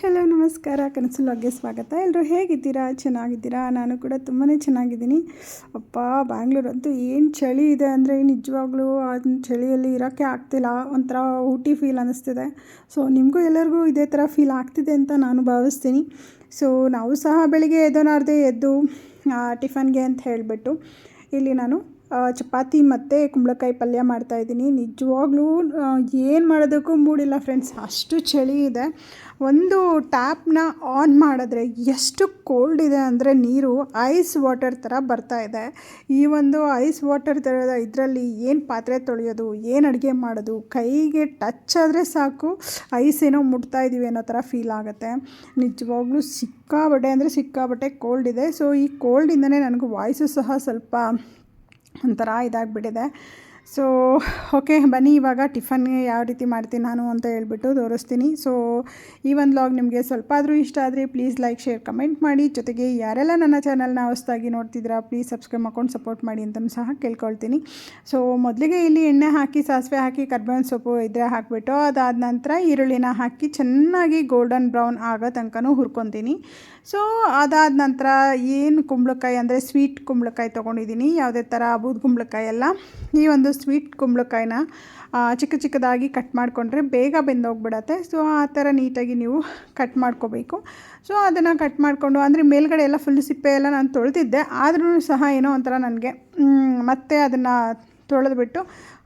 Hello, ನಮಸ್ಕಾರ. ಕನಸು ಲಾಗ್ಗೆ ಸ್ವಾಗತ. ಎಲ್ಲರೂ ಹೇಗಿದ್ದೀರಾ? ಚೆನ್ನಾಗಿದ್ದೀರಾ? ನಾನು ಕೂಡ ತುಂಬಾ ಚೆನ್ನಾಗಿದ್ದೀನಿ. ಅಪ್ಪ, ಬ್ಯಾಂಗ್ಳೂರಂತೂ ಏನು ಚಳಿ ಇದೆ ಅಂದರೆ ನಿಜವಾಗ್ಲೂ ಆ ಚಳಿಯಲ್ಲಿ ಇರೋಕ್ಕೆ ಆಗ್ತಿಲ್ಲ. ಒಂಥರ ಊಟಿ ಫೀಲ್ ಅನ್ನಿಸ್ತಿದೆ ಸೊ, ನಿಮಗೂ ಎಲ್ಲರಿಗೂ ಇದೇ ಥರ ಫೀಲ್ ಆಗ್ತಿದೆ ಅಂತ ನಾನು ಭಾವಿಸ್ತೀನಿ. ಸೊ, ನಾವು ಸಹ ಬೆಳಿಗ್ಗೆ ಎದ್ದೋನಾರ್ದೆ ಎದ್ದು ಟಿಫನ್ಗೆ ಅಂತ ಹೇಳಿಬಿಟ್ಟು ಇಲ್ಲಿ ನಾನು ಚಪಾತಿ ಮತ್ತು ಕುಂಬಳಕಾಯಿ ಪಲ್ಯ ಮಾಡ್ತಾಯಿದ್ದೀನಿ ನಿಜವಾಗ್ಲೂ ಏನು ಮಾಡೋದಕ್ಕೂ ಮೂಡಿಲ್ಲ ಫ್ರೆಂಡ್ಸ್ ಅಷ್ಟು ಚಳಿ ಇದೆ. ಒಂದು ಟ್ಯಾಪ್ನ ಆನ್ ಮಾಡಿದ್ರೆ ಎಷ್ಟು ಕೋಲ್ಡ್ ಇದೆ ಅಂದರೆ ನೀರು ಐಸ್ ವಾಟರ್ ಥರ ಬರ್ತಾ ಇದೆ. ಈ ಒಂದು ಐಸ್ ವಾಟರ್ ಥರ ಇದರಲ್ಲಿ ಏನು ಪಾತ್ರೆ ತೊಳೆಯೋದು, ಏನು ಅಡುಗೆ ಮಾಡೋದು, ಕೈಗೆ ಟಚ್ ಆದರೆ ಸಾಕು ಐಸ್ ಏನೋ ಮುಟ್ತಾ ಇದ್ದೀವಿ ಅನ್ನೋ ಥರ ಫೀಲ್ ಆಗುತ್ತೆ. ನಿಜವಾಗ್ಲೂ ಸಿಕ್ಕಾಬಟ್ಟೆ ಅಂದರೆ ಸಿಕ್ಕಾಬಟ್ಟೆ ಕೋಲ್ಡ್ ಇದೆ. ಸೊ ಈ ಕೋಲ್ಡಿಂದನೇ ನನಗೆ ವಾಯ್ಸು ಸಹ ಸ್ವಲ್ಪ ಒಂಥರ ಇದಾಗಿಬಿಟ್ಟಿದೆ. ಸೊ ಓಕೆ ಬನ್ನಿ, ಇವಾಗ ಟಿಫನ್ಗೆ ಯಾವ ರೀತಿ ಮಾಡ್ತೀನಿ ನಾನು ಅಂತ ಹೇಳ್ಬಿಟ್ಟು ತೋರಿಸ್ತೀನಿ. ಸೊ ಈ ಒಂದು ಲಾಗ್ ನಿಮಗೆ ಸ್ವಲ್ಪ ಆದರೂ ಇಷ್ಟ ಆದರೆ ಪ್ಲೀಸ್ ಲೈಕ್ ಶೇರ್ ಕಮೆಂಟ್ ಮಾಡಿ. ಜೊತೆಗೆ ಯಾರೆಲ್ಲ ನನ್ನ ಚಾನಲ್ನ ಹೊಸದಾಗಿ ನೋಡ್ತಿದ್ದೀರಾ ಪ್ಲೀಸ್ ಸಬ್ಸ್ಕ್ರೈಬ್ ಮಾಡ್ಕೊಂಡು ಸಪೋರ್ಟ್ ಮಾಡಿ ಅಂತಲೂ ಸಹ ಕೇಳ್ಕೊಳ್ತೀನಿ. ಸೊ ಮೊದಲಿಗೆ ಇಲ್ಲಿ ಎಣ್ಣೆ ಹಾಕಿ, ಸಾಸಿವೆ ಹಾಕಿ, ಕರ್ಬೇವಿನ ಸೊಪ್ಪು ಇದ್ರೆ ಹಾಕಿಬಿಟ್ಟು ಅದಾದ ನಂತರ ಈರುಳ್ಳಿನ ಹಾಕಿ ಚೆನ್ನಾಗಿ ಗೋಲ್ಡನ್ ಬ್ರೌನ್ ಆಗೋ ತನಕನೂ ಹುರ್ಕೊತೀನಿ. ಸೊ ಅದಾದ ನಂತರ ಏನು ಕುಂಬಳಕಾಯಿ ಅಂದರೆ ಸ್ವೀಟ್ ಕುಂಬಳಕಾಯಿ ತೊಗೊಂಡಿದ್ದೀನಿ, ಯಾವುದೇ ಥರ ಬೂದ್ ಕುಂಬಳಕಾಯಿ ಎಲ್ಲ ಈ ಒಂದು ಸ್ವೀಟ್ ಕುಂಬಳಕಾಯಿನ ಚಿಕ್ಕ ಚಿಕ್ಕದಾಗಿ ಕಟ್ ಮಾಡಿಕೊಂಡ್ರೆ ಬೇಗ ಬೆಂದೋಗ್ಬಿಡತ್ತೆ. ಸೊ ಆ ಥರ ನೀಟಾಗಿ ನೀವು ಕಟ್ ಮಾಡ್ಕೋಬೇಕು. ಸೊ ಅದನ್ನು ಕಟ್ ಮಾಡಿಕೊಂಡು, ಅಂದರೆ ಮೇಲ್ಗಡೆ ಎಲ್ಲ ಫುಲ್ ಸಿಪ್ಪೆ ಎಲ್ಲ ನಾನು ತೊಳೆದಿದ್ದೆ. ಆದ್ರೂ ಸಹ ಏನೋ ಒಂಥರ ನನಗೆ ಮತ್ತೆ ಅದನ್ನು ತೊಳೆದ್ಬಿಟ್ಟು,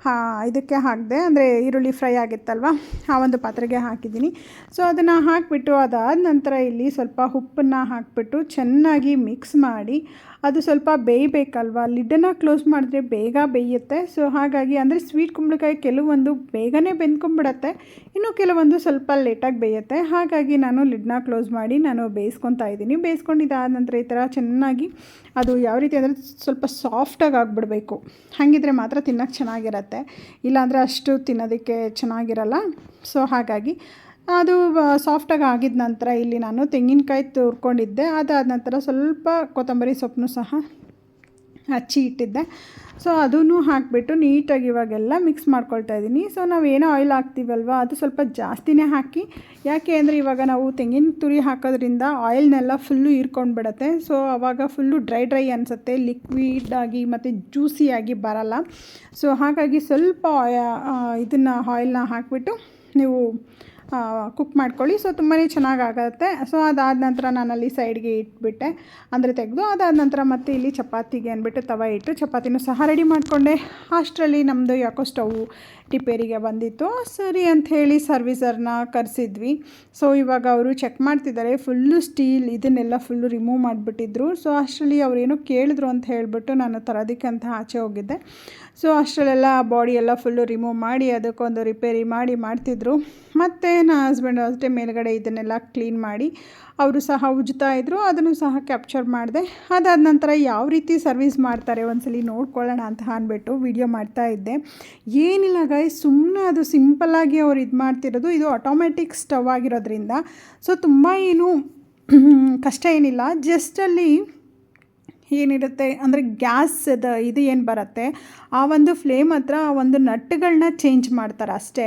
ಹಾ, ಇದಕ್ಕೆ ಹಾಕಿದೆ. ಅಂದರೆ ಈರುಳ್ಳಿ ಫ್ರೈ ಆಗಿತ್ತಲ್ವ? ಆ ಒಂದು ಪಾತ್ರೆಗೆ ಹಾಕಿದ್ದೀನಿ. ಸೊ ಅದನ್ನು ಹಾಕಿಬಿಟ್ಟು ಅದಾದ ನಂತರ ಇಲ್ಲಿ ಸ್ವಲ್ಪ ಉಪ್ಪನ್ನು ಹಾಕಿಬಿಟ್ಟು ಚೆನ್ನಾಗಿ ಮಿಕ್ಸ್ ಮಾಡಿ ಅದು ಸ್ವಲ್ಪ ಬೇಯಬೇಕಲ್ವ? ಲಿಡ್ಡನ್ನು ಕ್ಲೋಸ್ ಮಾಡಿದ್ರೆ ಬೇಗ ಬೇಯುತ್ತೆ. ಸೊ, ಹಾಗಾಗಿ ಅಂದರೆ ಸ್ವೀಟ್ ಕುಂಬಳಕಾಯಿ ಕೆಲವೊಂದು ಬೇಗನೆ ಬೆಂದ್ಕೊಂಡ್ಬಿಡತ್ತೆ. ಇನ್ನು ಕೆಲವೊಂದು ಸ್ವಲ್ಪ ಲೇಟಾಗಿ ಬೇಯುತ್ತೆ. ಹಾಗಾಗಿ ನಾನು ಲಿಡ್ನ ಕ್ಲೋಸ್ ಮಾಡಿ ನಾನು ಬೇಯಿಸ್ಕೊತಾ ಇದ್ದೀನಿ. ಬೇಯಿಸ್ಕೊಂಡಿದ್ದಾದ ನಂತರ ಈ ಥರ ಚೆನ್ನಾಗಿ ಅದು ಯಾವ ರೀತಿ ಅಂದರೆ ಸ್ವಲ್ಪ ಸಾಫ್ಟಾಗಿ ಆಗಿಬಿಡಬೇಕು. ಹಾಗಿದ್ರೆ ಮಾತ್ರ ತಿನ್ನೋಕ್ಕೆ ಚೆನ್ನಾಗಿರತ್ತೆ. ಇಲ್ಲಾಂದರೆ ಅಷ್ಟು ತಿನ್ನೋದಕ್ಕೆ ಚೆನ್ನಾಗಿರಲ್ಲ. ಸೊ, ಹಾಗಾಗಿ ಅದು ಸಾಫ್ಟಾಗಿ ಆಗಿದ ನಂತರ ಇಲ್ಲಿ ನಾನು ತೆಂಗಿನಕಾಯಿ ತುರ್ಕೊಂಡಿದ್ದೆ. ಅದಾದ ನಂತರ ಸ್ವಲ್ಪ ಕೊತ್ತಂಬರಿ ಸೊಪ್ಪನ್ನು ಸಹ ಹಚ್ಚಿ ಇಟ್ಟಿದ್ದೆ. ಸೊ ಅದನ್ನು ಹಾಕಿಬಿಟ್ಟು ನೀಟಾಗಿ ಇವಾಗೆಲ್ಲ ಮಿಕ್ಸ್ ಮಾಡ್ಕೊಳ್ತಾ ಇದ್ದೀನಿ. ಸೊ ನಾವು ಏನೋ ಆಯಿಲ್ ಹಾಕ್ತೀವಲ್ವ, ಅದು ಸ್ವಲ್ಪ ಜಾಸ್ತಿನೇ ಹಾಕಿ. ಯಾಕೆ ಅಂದರೆ ಇವಾಗ ನಾವು ತೆಂಗಿನ ತುರಿ ಹಾಕೋದ್ರಿಂದ ಆಯಿಲ್ನೆಲ್ಲ ಫುಲ್ಲು ಹೀರ್ಕೊಂಡು ಬಿಡುತ್ತೆ. ಸೊ ಆವಾಗ ಫುಲ್ಲು ಡ್ರೈ ಡ್ರೈ ಅನಿಸುತ್ತೆ. ಲಿಕ್ವಿಡ್ ಆಗಿ ಮತ್ತು ಜ್ಯೂಸಿಯಾಗಿ ಬರಲ್ಲ. ಸೊ ಹಾಗಾಗಿ ಸ್ವಲ್ಪ ಇದನ್ನು ಆಯಿಲ್ನ ಹಾಕಿಬಿಟ್ಟು ನೀವು ಕುಕ್ ಮಾಡ್ಕೊಳ್ಳಿ. ಸೊ ತುಂಬಾ ಚೆನ್ನಾಗಾಗತ್ತೆ. ಸೊ ಅದಾದ ನಂತರ ನಾನಲ್ಲಿ ಸೈಡ್ಗೆ ಇಟ್ಬಿಟ್ಟೆ. ಅಂದರೆ ತೆಗೆದು ಅದಾದ ನಂತರ ಮತ್ತೆ ಇಲ್ಲಿ ಚಪಾತಿಗೆ ಅಂದ್ಬಿಟ್ಟು ತವ ಇಟ್ಟು ಚಪಾತಿನೂ ಸಹ ರೆಡಿ ಮಾಡಿಕೊಂಡೆ. ಅಷ್ಟರಲ್ಲಿ ನಮ್ಮದು ಯಾಕೋ ಸ್ಟವ್ ರಿಪೇರಿಗೆ ಬಂದಿತ್ತು. ಸರಿ ಅಂತ ಹೇಳಿ ಸರ್ವಿಸರ್ನ ಕರೆಸಿದ್ವಿ. ಸೊ ಇವಾಗ ಅವರು ಚೆಕ್ ಮಾಡ್ತಿದ್ದಾರೆ. ಫುಲ್ಲು ಸ್ಟೀಲ್ ಇದನ್ನೆಲ್ಲ ಫುಲ್ಲು ರಿಮೂವ್ ಮಾಡಿಬಿಟ್ಟಿದ್ರು. ಸೊ ಅಷ್ಟರಲ್ಲಿ ಅವರೇನು ಕೇಳಿದ್ರು ಅಂತ ಹೇಳಿಬಿಟ್ಟು ನಾನು ತರೋದಕ್ಕೆ ಅಂತ ಆಚೆ ಹೋಗಿದ್ದೆ. ಸೊ ಅಷ್ಟರಲ್ಲೆಲ್ಲ ಬಾಡಿ ಎಲ್ಲ ಫುಲ್ಲು ರಿಮೂವ್ ಮಾಡಿ ಅದಕ್ಕೊಂದು ರಿಪೇರಿ ಮಾಡಿ ಮಾಡ್ತಿದ್ರು. ಮತ್ತು ನನ್ನ ಹಸ್ಬೆಂಡು ಅಷ್ಟೇ ಮೇಲುಗಡೆ ಇದನ್ನೆಲ್ಲ ಕ್ಲೀನ್ ಮಾಡಿ ಅವರು ಸಹ ಉಜ್ತಾ ಇದ್ದರು ಅದನ್ನು ಸಹ ಕ್ಯಾಪ್ಚರ್ ಮಾಡಿದೆ. ಅದಾದ ನಂತರ ಯಾವ ರೀತಿ ಸರ್ವಿಸ್ ಮಾಡ್ತಾರೆ ಒಂದ್ಸಲಿ ನೋಡ್ಕೊಳ್ಳೋಣ ಅಂತ ಅಂದ್ಬಿಟ್ಟು ವಿಡಿಯೋ ಮಾಡ್ತಾ ಇದ್ದೆ. ಏನಿಲ್ಲ ಗೈ ಸುಮ್ಮನೆ ಅದು ಸಿಂಪಲ್ಲಾಗಿ ಅವ್ರು ಇದು ಮಾಡ್ತಿರೋದು, ಇದು ಆಟೋಮೆಟಿಕ್ ಸ್ಟವ್ ಆಗಿರೋದ್ರಿಂದ. ಸೊ ತುಂಬ ಏನು ಕಷ್ಟ ಏನಿಲ್ಲ. ಜಸ್ಟಲ್ಲಿ ಏನಿರುತ್ತೆ? ಅಂದರೆ ಗ್ಯಾಸದ ಇದು ಏನು ಬರುತ್ತೆ? ಆ ಒಂದು ಫ್ಲೇಮ್ ಹತ್ರ ಆ ಒಂದು ನಟ್ಗಳನ್ನ ಚೇಂಜ್ ಮಾಡ್ತಾರೆ ಅಷ್ಟೇ.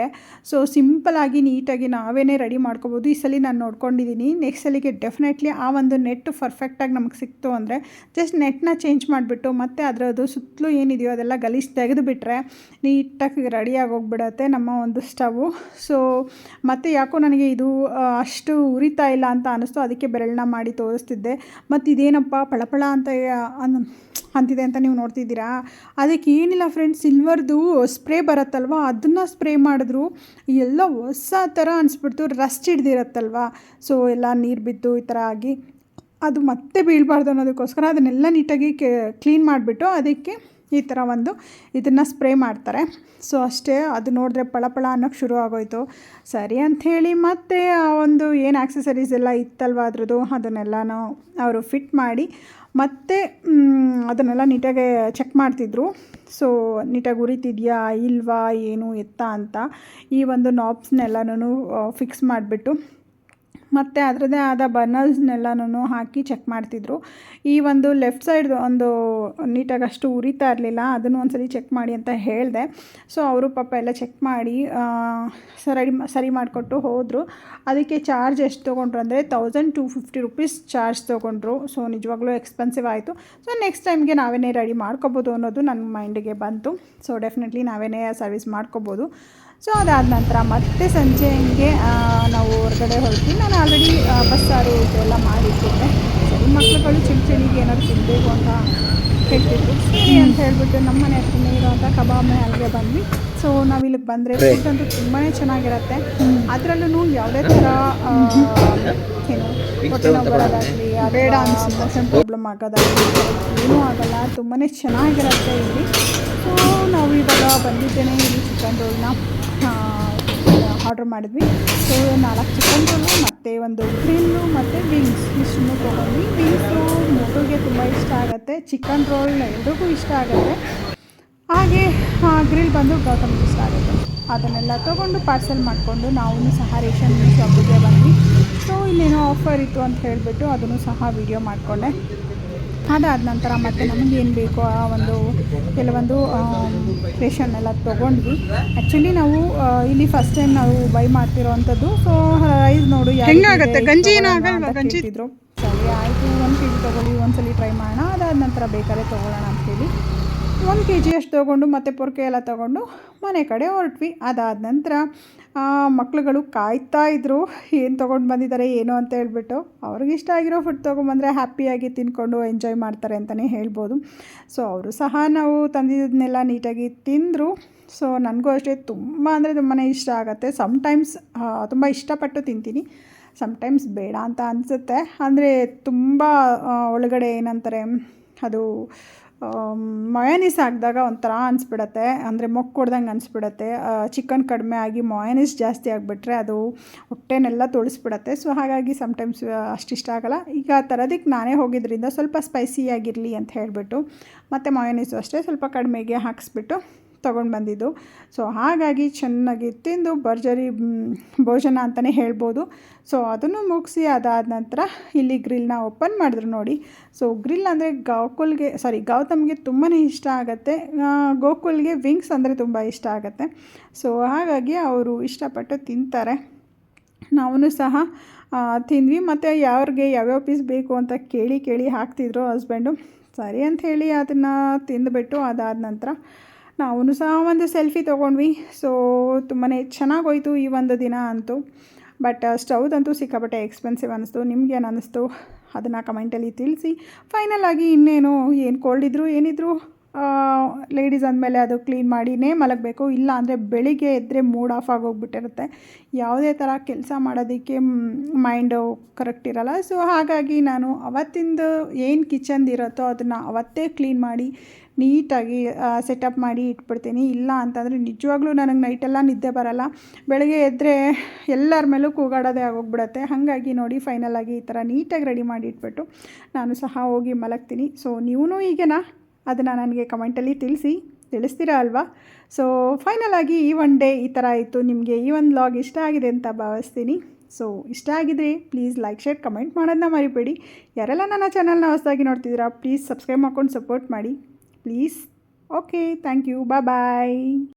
ಸೊ ಸಿಂಪಲಾಗಿ ನೀಟಾಗಿ ನಾವೇ ರೆಡಿ ಮಾಡ್ಕೋಬೋದು. ಈ ಸಲ ನಾನು ನೋಡ್ಕೊಂಡಿದ್ದೀನಿ ನೆಕ್ಸ್ಟ್ ಸಲಿಗೆ ಡೆಫಿನೆಟ್ಲಿ ಆ ಒಂದು ನೆಟ್ ಪರ್ಫೆಕ್ಟಾಗಿ ನಮಗೆ ಸಿಕ್ತು ಅಂದರೆ ಜಸ್ಟ್ ನೆಟ್ನ ಚೇಂಜ್ ಮಾಡಿಬಿಟ್ಟು ಮತ್ತು ಅದರದ್ದು ಸುತ್ತಲೂ ಏನಿದೆಯೋ ಅದೆಲ್ಲ ಗಲೀಜು ತೆಗೆದುಬಿಟ್ರೆ ನೀಟಾಗಿ ರೆಡಿಯಾಗಿ ಹೋಗ್ಬಿಡತ್ತೆ ನಮ್ಮ ಒಂದು ಸ್ಟವು ಸೊ ಮತ್ತು ಯಾಕೋ ನನಗೆ ಇದು ಅಷ್ಟು ಉರಿತಾ ಇಲ್ಲ ಅಂತ ಅನ್ನಿಸ್ತು ಅದಕ್ಕೆ ಬೆರಳನ್ನ ಮಾಡಿ ತೋರಿಸ್ತಿದ್ದೆ. ಮತ್ತು ಇದೇನಪ್ಪ, ಪಳಪಳ ಅಂತ ಅಂತಿದೆ ಅಂತ ನೀವು ನೋಡ್ತಿದ್ದೀರಾ? ಅದಕ್ಕೆ ಏನಿಲ್ಲ ಫ್ರೆಂಡ್ಸ್ ಸಿಲ್ವರ್ದು ಸ್ಪ್ರೇ ಬರುತ್ತಲ್ವ? ಅದನ್ನು ಸ್ಪ್ರೇ ಮಾಡಿದ್ರು ಎಲ್ಲ ಹೊಸ ಥರ ಅನಿಸ್ಬಿಡ್ತು ರಸ್ಟ್ ಹಿಡ್ದಿರತ್ತಲ್ವ? ಸೊ ಎಲ್ಲ ನೀರು ಬಿದ್ದು ಈ ಥರ ಆಗಿ ಅದು ಮತ್ತೆ ಬೀಳಬಾರ್ದು ಅನ್ನೋದಕ್ಕೋಸ್ಕರ ಅದನ್ನೆಲ್ಲ ನೀಟಾಗಿ ಕ್ಲೀನ್ ಮಾಡಿಬಿಟ್ಟು ಅದಕ್ಕೆ ಈ ಥರ ಒಂದು ಇದನ್ನು ಸ್ಪ್ರೇ ಮಾಡ್ತಾರೆ. ಸೊ ಅಷ್ಟೇ ಅದು ನೋಡಿದ್ರೆ ಪಳಪಳ ಅನ್ನೋಕ್ಕೆ ಶುರು ಆಗೋಯ್ತು. ಸರಿ ಅಂಥೇಳಿ ಮತ್ತೆ ಆ ಒಂದು ಏನು ಆ್ಯಕ್ಸಸರೀಸ್ ಎಲ್ಲ ಇತ್ತಲ್ವ ಅದ್ರದ್ದು? ಅದನ್ನೆಲ್ಲನೂ ಅವರು ಫಿಟ್ ಮಾಡಿ ಮತ್ತೆ ಅದನ್ನೆಲ್ಲ ನೀಟಾಗೆ ಚೆಕ್ ಮಾಡ್ತಿದ್ರು. ಸೊ ನೀಟಾಗಿ ಉರಿತಿದೆಯಾ, ಇಲ್ವಾ, ಏನು, ಎತ್ತ ಅಂತ ಈ ಒಂದು ನಾಬ್ಸ್ನೆಲ್ಲನೂ ಫಿಕ್ಸ್ ಮಾಡಿಬಿಟ್ಟು ಮತ್ತು ಅದರದ್ದೇ ಆದ ಬರ್ನರ್ಸ್ನೆಲ್ಲನೂ ಹಾಕಿ ಚೆಕ್ ಮಾಡ್ತಿದ್ರು. ಈ ಒಂದು ಲೆಫ್ಟ್ ಸೈಡ್ ಒಂದು ನೀಟಾಗಿ ಅಷ್ಟು ಉರಿತಾ ಇರಲಿಲ್ಲ, ಅದನ್ನು ಒಂದ್ಸಲಿ ಚೆಕ್ ಮಾಡಿ ಅಂತ ಹೇಳಿದೆ. ಸೊ ಅವರು ಪಾಪ ಎಲ್ಲ ಚೆಕ್ ಮಾಡಿ ಸರಿ ಸರಿ ಮಾಡಿಕೊಟ್ಟು ಹೋದರು. ಅದಕ್ಕೆ ಚಾರ್ಜ್ ಎಷ್ಟು ತೊಗೊಂಡ್ರು ಅಂದರೆ thousand two fifty rupees charge ತೊಗೊಂಡ್ರು. ಸೊ ನಿಜವಾಗ್ಲೂ ಎಕ್ಸ್ಪೆನ್ಸಿವ್ ಆಯಿತು. ಸೊ ನೆಕ್ಸ್ಟ್ ಟೈಮ್ಗೆ ನಾವೇನೇ ರೆಡಿ ಮಾಡ್ಕೋಬೋದು ಅನ್ನೋದು ನನ್ನ ಮೈಂಡಿಗೆ ಬಂತು. ಸೊ ಡೆಫಿನೆಟ್ಲಿ ನಾವೇನೇ ಸರ್ವಿಸ್ ಮಾಡ್ಕೋಬೋದು. ಸೊ ಅದಾದ ನಂತರ ಮತ್ತೆ ಸಂಜೆ ಹಿಂಗೆ ನಾವು ಹೊರಗಡೆ ಹೊರಟ್ವಿ. ನಾನು ಆಲ್ರೆಡಿ ಬಸ್ಸಾರು ಇದೆಲ್ಲ ಮಾಡಿಟ್ಟಿದ್ದೆ ಸರಿ ಮಕ್ಕಳುಗಳು ಚಿಕ್ಕ ಚಳಿಗೆ ಏನಾದ್ರು ತಿನ್ನಬೇಕು ಅಂತ ಹೇಳ್ತಿದ್ರು. ಸರಿ ಅಂತ ಹೇಳ್ಬಿಟ್ಟು ನಮ್ಮ ಮನೆ ಹತ್ರನೇ ಇರೋವಂಥ ಕಬಾಬ್ ಅಲ್ಲಿಗೆ ಬಂದ್ವಿ. ಸೊ ನಾವು ಇಲ್ಲಿಗೆ ಬಂದರೆ ಫುಡ್ ಅಂತೂ ತುಂಬಾ ಚೆನ್ನಾಗಿರುತ್ತೆ. ಅದರಲ್ಲೂ ಯಾವುದೇ ಥರ ಏನು ಹೊಟ್ಟೆ ನೋವು ಬರೋದಾಗಲಿ ಬೇಡ ಅನ್ಸುತ್ತೆ. ಪ್ರಾಬ್ಲಮ್ ಆಗೋದಾಗಲಿ ಏನೂ ಆಗಲ್ಲ. ತುಂಬಾ ಚೆನ್ನಾಗಿರುತ್ತೆ ಇಲ್ಲಿ. ಸೊ ನಾವು ಇವಾಗ ಬಂದಿದ್ದೇನೆ ಇಲ್ಲಿ ಚಿಕನ್ ರೋಲ್ನ ಆರ್ಡ್ರ್ ಮಾಡಿದ್ವಿ. ಸೊ ನಾಲ್ಕು ಚಿಕನ್ ರೋಲು ಮತ್ತು ಒಂದು ಗ್ರಿಲ್ಲು ಮತ್ತು ವಿಂಗ್ಸ್ ಇಷ್ಟನ್ನು ತೊಗೊಂಡ್ವಿ. ವಿಂಗ್ಸು ಮಗುಗೆ ತುಂಬ ಇಷ್ಟ ಆಗುತ್ತೆ. ಚಿಕನ್ ರೋಲ್ ಎಲ್ರಿಗೂ ಇಷ್ಟ ಆಗುತ್ತೆ. ಹಾಗೆ ಗ್ರಿಲ್ ಬಂದು ಗೌತಮ್ಗೆ ಇಷ್ಟ ಆಗುತ್ತೆ. ಅದನ್ನೆಲ್ಲ ತೊಗೊಂಡು ಪಾರ್ಸೆಲ್ ಮಾಡಿಕೊಂಡು ನಾವು ಸಹ ರೇಷನ್ ಶಾಪಿಗೆ ಬಂದ್ವಿ. ಸೊ ಇಲ್ಲೇನೋ ಆಫರ್ ಇತ್ತು ಅಂತ ಹೇಳಿಬಿಟ್ಟು ಅದನ್ನು ಸಹ ವಿಡಿಯೋ ಮಾಡಿಕೊಂಡೆ. ಅದಾದ ನಂತರ ಮತ್ತೆ ನಮಗೆ ಏನು ಬೇಕೋ ಆ ಒಂದು ಕೆಲವೊಂದು ರೇಷನ್ ಎಲ್ಲ ತೊಗೊಂಡ್ವಿ. ಆ್ಯಕ್ಚುಲಿ ನಾವು ಇಲ್ಲಿ ಫಸ್ಟ್ ಟೈಮ್ ನಾವು ಬೈ ಮಾಡ್ತಿರೋವಂಥದ್ದು ಸೊ ರೈಸ್ ನೋಡು ಹೆಂಗಾಗತ್ತೆ? ಗಂಜಿ ಗಂಜಿ? ಸರಿ ಆಯಿತು ಒಂದು ಕೆ ಜಿ ತೊಗೊಳ್ಳಿ ಒಂದ್ಸಲಿ ಟ್ರೈ ಮಾಡೋಣ. ಅದಾದ ನಂತರ ಬೇಕಾದ್ರೆ ತೊಗೊಳ್ಳೋಣ ಅಂತೇಳಿ ಒಂದು ಕೆ ಜಿಯಷ್ಟು ತೊಗೊಂಡು ಮತ್ತೆ ಪೊರ್ಕೆ ಎಲ್ಲ ತೊಗೊಂಡು ಮನೆ ಕಡೆ ಹೊರಟ್ವಿ. ಅದಾದ ನಂತರ ಮಕ್ಳುಗಳು ಕಾಯ್ತಾ ಇದ್ರು, ಏನು ತೊಗೊಂಡು ಬಂದಿದ್ದಾರೆ, ಏನು ಅಂತ ಹೇಳ್ಬಿಟ್ಟು. ಅವ್ರಿಗೆ ಇಷ್ಟ ಆಗಿರೋ ಫುಡ್ ತೊಗೊಂಬಂದರೆ ಹ್ಯಾಪಿಯಾಗಿ ತಿನ್ಕೊಂಡು ಎಂಜಾಯ್ ಮಾಡ್ತಾರೆ ಅಂತಲೇ ಹೇಳ್ಬೋದು. ಸೊ ಅವರು ಸಹ ನಾವು ತಂದಿದ್ದನ್ನೆಲ್ಲ ನೀಟಾಗಿ ತಿಂದರು. ಸೊ ನನಗೂ ಅಷ್ಟೇ ತುಂಬ ಅಂದರೆ ತುಂಬಾ ಇಷ್ಟ ಆಗುತ್ತೆ. ಸಮ್ಟೈಮ್ಸ್ ತುಂಬ ಇಷ್ಟಪಟ್ಟು ತಿಂತೀನಿ. ಸಮ್ಟೈಮ್ಸ್ ಬೇಡ ಅಂತ ಅನಿಸುತ್ತೆ. ಅಂದರೆ ತುಂಬ ಒಳಗಡೆ ಏನಂತಾರೆ, ಅದು ಮಯೋನೀಸ್ ಹಾಕಿದಾಗ ಒಂಥರ ಅನಿಸ್ಬಿಡತ್ತೆ. ಅಂದರೆ ಕೊಡ್ದಂಗೆ ಅನಿಸ್ಬಿಡತ್ತೆ. ಚಿಕನ್ ಕಡಿಮೆ ಆಗಿ ಮಯೋನೀಸ್ ಜಾಸ್ತಿ ಆಗಿಬಿಟ್ರೆ ಅದು ಹೊಟ್ಟೆನೆಲ್ಲ ತೊಳಿಸ್ಬಿಡತ್ತೆ. ಸೊ ಹಾಗಾಗಿ ಸಮ್ಟೈಮ್ಸ್ ಅಷ್ಟಿಷ್ಟ ಆಗೋಲ್ಲ. ಈಗ ಥರದಕ್ಕೆ ನಾನೇ ಹೋಗಿದ್ದರಿಂದ ಸ್ವಲ್ಪ ಸ್ಪೈಸಿಯಾಗಿರಲಿ ಅಂತ ಹೇಳಿಬಿಟ್ಟು, ಮತ್ತು ಮಯೋನೀಸು ಅಷ್ಟೇ ಸ್ವಲ್ಪ ಕಡಿಮೆಗೆ ಹಾಕಿಸ್ಬಿಟ್ಟು ತೊಗೊಂಡು ಬಂದಿದ್ದು. ಸೊ ಹಾಗಾಗಿ ಚೆನ್ನಾಗಿ ತಿಂದು ಭರ್ಜರಿ ಭೋಜನ ಅಂತಲೇ ಹೇಳ್ಬೋದು. ಸೊ ಅದನ್ನು ಮುಗಿಸಿ ಅದಾದ ನಂತರ ಇಲ್ಲಿ ಗ್ರಿಲ್ನ ಓಪನ್ ಮಾಡಿದ್ರು ನೋಡಿ. ಸೊ ಗ್ರಿಲ್ ಅಂದರೆ ಗೋಕುಲ್ಗೆ ಸಾರಿ ಗೌತಮ್ಗೆ ತುಂಬಾ ಇಷ್ಟ ಆಗುತ್ತೆ. ಗೋಕುಲ್ಗೆ ವಿಂಗ್ಸ್ ಅಂದರೆ ತುಂಬ ಇಷ್ಟ ಆಗುತ್ತೆ. ಸೊ ಹಾಗಾಗಿ ಅವರು ಇಷ್ಟಪಟ್ಟು ತಿಂತಾರೆ. ನಾವು ಸಹ ತಿಂದ್ವಿ. ಮತ್ತು ಯಾವ್ರಿಗೆ ಯಾವ್ಯಾವ ಪೀಸ್ ಬೇಕು ಅಂತ ಕೇಳಿ ಕೇಳಿ ಹಾಕ್ತಿದ್ರು ಹಸ್ಬೆಂಡು ಸರಿ ಅಂತ ಹೇಳಿ ಅದನ್ನು ತಿಂದುಬಿಟ್ಟು ಅದಾದ ನಂತರ ನಾವು ಸಹ ಒಂದು ಸೆಲ್ಫಿ ತೊಗೊಂಡ್ವಿ. ಸೊ ತುಂಬಾ ಚೆನ್ನಾಗೋಯ್ತು ಈ ಒಂದು ದಿನ ಅಂತೂ. ಬಟ್ ಸ್ಟೌದಂತೂ ಸಿಕ್ಕಾಪಟ್ಟೆ ಎಕ್ಸ್ಪೆನ್ಸಿವ್ ಅನ್ನಿಸ್ತು ನಿಮಗೇನು ಅನ್ನಿಸ್ತು ಅದನ್ನು ಕಮೆಂಟಲ್ಲಿ ತಿಳಿಸಿ. ಫೈನಲ್ ಆಗಿ ಇನ್ನೇನು, ಏನು ಕೋಲ್ಡ್ ಇದ್ದರೂ ಏನಿದ್ರು ಲೇಡೀಸ್ ಅಂದಮೇಲೆ ಅದು ಕ್ಲೀನ್ ಮಾಡಿನೇ ಮಲಗಬೇಕು. ಇಲ್ಲ ಅಂದರೆ ಬೆಳಿಗ್ಗೆ ಎದ್ದರೆ ಮೂಡ್ ಆಫ್ ಆಗೋಗ್ಬಿಟ್ಟಿರುತ್ತೆ. ಯಾವುದೇ ಥರ ಕೆಲಸ ಮಾಡೋದಕ್ಕೆ ಮೈಂಡು ಕರೆಕ್ಟ್ ಇರಲ್ಲ. ಸೊ ಹಾಗಾಗಿ ನಾನು ಅವತ್ತಿಂದು ಏನು ಕಿಚನ್ದು ಇರುತ್ತೋ ಅದನ್ನು ಅವತ್ತೇ ಕ್ಲೀನ್ ಮಾಡಿ, ನೀಟಾಗಿ ಸೆಟಪ್ ಮಾಡಿ ಇಟ್ಬಿಡ್ತೀನಿ. ಇಲ್ಲ ಅಂತಂದರೆ ನಿಜವಾಗ್ಲೂ ನನಗೆ ನೈಟೆಲ್ಲ ನಿದ್ದೆ ಬರಲ್ಲ. ಬೆಳಗ್ಗೆ ಎದ್ದರೆ ಎಲ್ಲರ ಮೇಲೂ ಕೂಗಾಡೋದೇ ಆಗೋಗ್ಬಿಡತ್ತೆ. ಹಾಗಾಗಿ ನೋಡಿ ಫೈನಲ್ ಆಗಿ ಈ ಥರ ನೀಟಾಗಿ ರೆಡಿ ಮಾಡಿ ಇಟ್ಬಿಟ್ಟು ನಾನು ಸಹ ಹೋಗಿ ಮಲಗ್ತೀನಿ. ಸೊ ನೀವೂ ಹೀಗೆನಾ? ಅದನ್ನು ನನಗೆ ಕಮೆಂಟಲ್ಲಿ ತಿಳಿಸಿ, ತಿಳಿಸ್ತೀರಾ ಅಲ್ವಾ? ಸೊ ಫೈನಲ್ ಆಗಿ ಈ ಒನ್ ಡೇ ಈ ಥರ ಆಯಿತು ನಿಮಗೆ ಈ ಒಂದು ಲಾಗ್ ಇಷ್ಟ ಆಗಿದೆ ಅಂತ ಭಾವಿಸ್ತೀನಿ. ಸೊ ಇಷ್ಟ ಆಗಿದ್ರೆ ಪ್ಲೀಸ್ ಲೈಕ್ ಶೇರ್ ಕಮೆಂಟ್ ಮಾಡೋದನ್ನ ಮರಿಬೇಡಿ. ಯಾರೆಲ್ಲ ನನ್ನ ಚಾನಲ್ನ ಹೊಸದಾಗಿ ನೋಡ್ತಿದ್ದೀರಾ ಪ್ಲೀಸ್ ಸಬ್ಸ್ಕ್ರೈಬ್ ಮಾಡ್ಕೊಂಡು ಸಪೋರ್ಟ್ ಮಾಡಿ. Please okay thank you bye bye